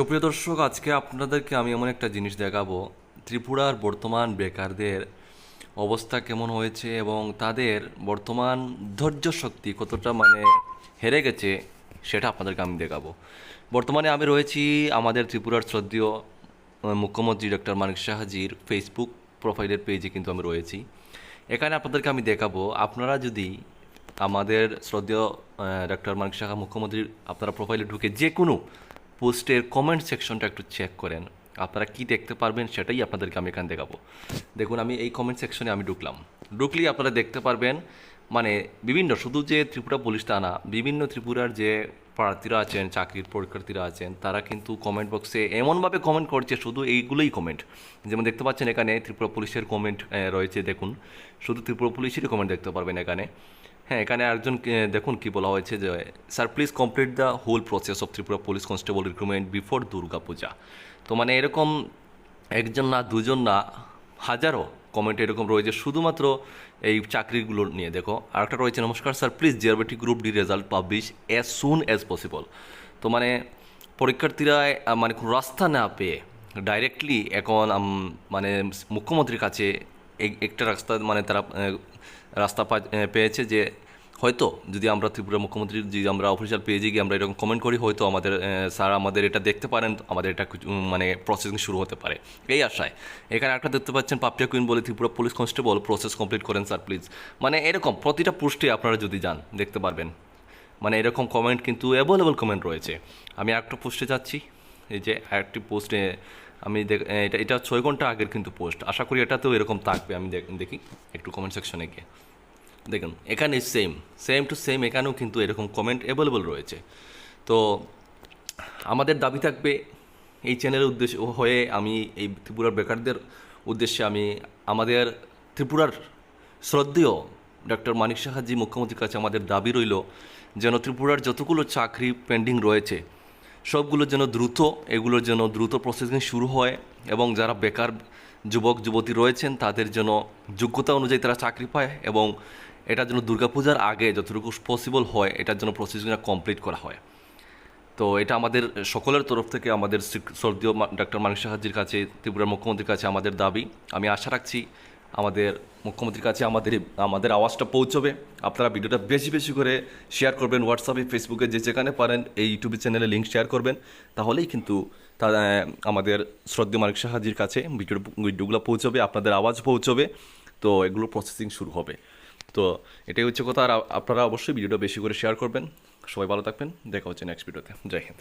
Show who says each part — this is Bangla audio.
Speaker 1: সুপ্রিয় দর্শক, আজকে আপনাদেরকে আমি এমন একটা জিনিস দেখাবো। ত্রিপুরার বর্তমান বেকারদের অবস্থা কেমন হয়েছে এবং তাদের বর্তমান ধৈর্য শক্তি কতটা মানে হেরে গেছে সেটা আপনাদেরকে আমি দেখাবো। বর্তমানে আমি রয়েছি আমাদের ত্রিপুরার শ্রদ্ধীয় মুখ্যমন্ত্রী ডক্টর মানিক সাহাজির ফেসবুক প্রোফাইলের পেজে কিন্তু আমি রয়েছি। এখানে আপনাদেরকে আমি দেখাবো, আপনারা যদি আমাদের শ্রদ্ধেয় ডক্টর মানিক সাহা মুখ্যমন্ত্রীর আপনারা প্রোফাইলে ঢুকে যে কোনো পোস্টের কমেন্ট সেকশনটা একটু চেক করেন। আপনারা কি দেখতে পারবেন সেটাই আপনাদেরকে আমি এখানে দেখাবো। দেখুন, আমি এই কমেন্ট সেকশনে আমি ঢুকলাম। ঢুকলেই আপনারা দেখতে পারবেন মানে বিভিন্ন, শুধু যে ত্রিপুরা পুলিশ তা না, বিভিন্ন ত্রিপুরার যে প্রার্থীরা আছেন, চাকরির পরীক্ষার্থীরা আছেন, তারা কিন্তু কমেন্ট বক্সে এমনভাবে কমেন্ট করছে, শুধু এইগুলোই কমেন্ট যেমন দেখতে পাচ্ছেন এখানে ত্রিপুরা পুলিশের কমেন্ট রয়েছে, দেখুন। শুধু ত্রিপুরা পুলিশেরই কমেন্ট দেখতে পারবেন এখানে। হ্যাঁ এখানে কে- দেখুন কি বলা হয়েছে যে, sir please complete the whole process of Tripura police constable recruitment before Durga Puja. তো মানে এরকম একজন না, দুজন না, হাজারো কমেন্ট এরকম রয়েছে শুধুমাত্র এই চাকরিগুলো নিয়ে। দেখো আর একটা রয়েছে, নমস্কার sir please GRBT group D result publish as soon as possible তো মানে পরীক্ষার্থীরা মানে কোনো রাস্তা না পেয়ে ডাইরেক্টলি এখন মানে মুখ্যমন্ত্রীর কাছে একটা রাস্তা মানে তারা রাস্তা পেয়েছে যে হয়তো যদি আমরা ত্রিপুরা মুখ্যমন্ত্রীর যদি আমরা অফিসিয়াল পেজে গিয়ে আমরা এরকম কমেন্ট করি, হয়তো আমাদের স্যার আমাদের এটা দেখতে পারেন আমাদের এটা মানে প্রসেসিং শুরু হতে পারে। এই আশায়। এখানে একটা দেখতে পাচ্ছেন, পাপিয়া কুইন বলে Tripura police constable process complete করেন স্যার প্লিজ মানে এরকম প্রতিটা পোস্টে আপনারা যদি যান, দেখতে পারবেন। মানে এরকম কমেন্ট কিন্তু অ্যাভেলেবল কমেন্ট রয়েছে। আমি একটা পোস্টে যাচ্ছি। এই যে আরেকটি পোস্টে আমি এটা এটা ছয় ঘণ্টা আগের কিন্তু পোস্ট আশা করি এটাতেও এরকম থাকবে। আমি দেখ- দেখি। একটু কমেন্ট সেকশনে গিয়ে। দেখুন, এখানে সেম সেম টু সেম এখানেও কিন্তু এরকম কমেন্ট অ্যাভেলেবল রয়েছে। তো আমাদের দাবি থাকবে এই চ্যানেলের উদ্দেশ্য হয়ে আমি এই ত্রিপুরার বেকারদের উদ্দেশ্যে আমি আমাদের ত্রিপুরার শ্রদ্ধেয় ডক্টর মানিক সাহাজি মুখ্যমন্ত্রীর কাছে আমাদের দাবি রইল যেন ত্রিপুরার যতগুলো চাকরি পেন্ডিং রয়েছে সবগুলো যেন দ্রুত এগুলোর যেন দ্রুত প্রসেসিং শুরু হয় এবং যারা বেকার যুবক, যুবতী রয়েছেন, তাদের যেন যোগ্যতা অনুযায়ী তারা চাকরি পায় এবং এটার জন্য দুর্গাপূজার আগে যতটুকু পসিবল হয়, এটার জন্য প্রসেসিংটা কমপ্লিট করা হয়। তো এটা আমাদের সকলের তরফ থেকে, আমাদের স্বর্গীয় ডক্টর মানিক সাহাজির কাছে, ত্রিপুরার মুখ্যমন্ত্রীর কাছে আমাদের দাবি। আমি আশা রাখছি আমাদের মুখ্যমন্ত্রীর কাছে আমাদের আমাদের আওয়াজটা পৌঁছবে। আপনারা ভিডিওটা বেশি বেশি করে শেয়ার করবেন হোয়াটসঅ্যাপে ফেসবুকে যে যেখানে পারেন এই ইউটিউব চ্যানেলে লিঙ্ক শেয়ার করবেন। তাহলেই কিন্তু তা আমাদের শ্রদ্ধেয় মানিক সাহাজির কাছে ভিডিও ভিডিওগুলো পৌঁছবে, আপনাদের আওয়াজ পৌঁছবে। তো এগুলো প্রসেসিং শুরু হবে। তো এটাই হচ্ছে কথা। আর আপনারা অবশ্যই ভিডিওটা বেশি করে শেয়ার করবেন। সবাই ভালো থাকবেন। দেখা হচ্ছে নেক্সট ভিডিওতে জয় হিন্দ।